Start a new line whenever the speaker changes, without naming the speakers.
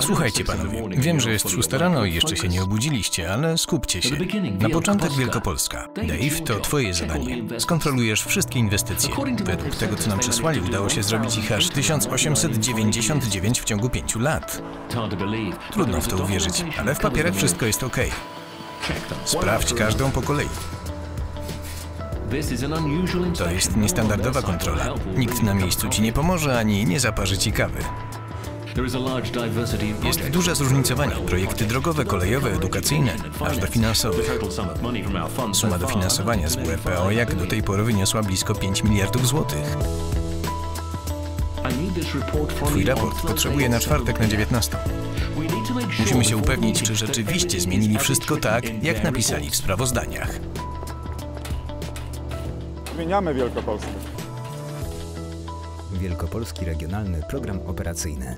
Słuchajcie panowie, wiem, że jest szósta rano i jeszcze się nie obudziliście, ale skupcie się. Na początek Wielkopolska. Dave, to twoje zadanie. Skontrolujesz wszystkie inwestycje. Według tego, co nam przysłali, udało się zrobić ich aż 1899 w ciągu pięciu lat. Trudno w to uwierzyć, ale w papierach wszystko jest ok. Sprawdź każdą po kolei. To jest niestandardowa kontrola. Nikt na miejscu ci nie pomoże ani nie zaparzy ci kawy. Jest duże zróżnicowanie. Projekty drogowe, kolejowe, edukacyjne, aż do finansowych. Suma dofinansowania z WRPO jak do tej pory wyniosła blisko 5 miliardów złotych. Twój raport potrzebuję na czwartek na 19. Musimy się upewnić, czy rzeczywiście zmienili wszystko tak, jak napisali w sprawozdaniach.
Zmieniamy Wielkopolskę.
Wielkopolski Regionalny Program Operacyjny.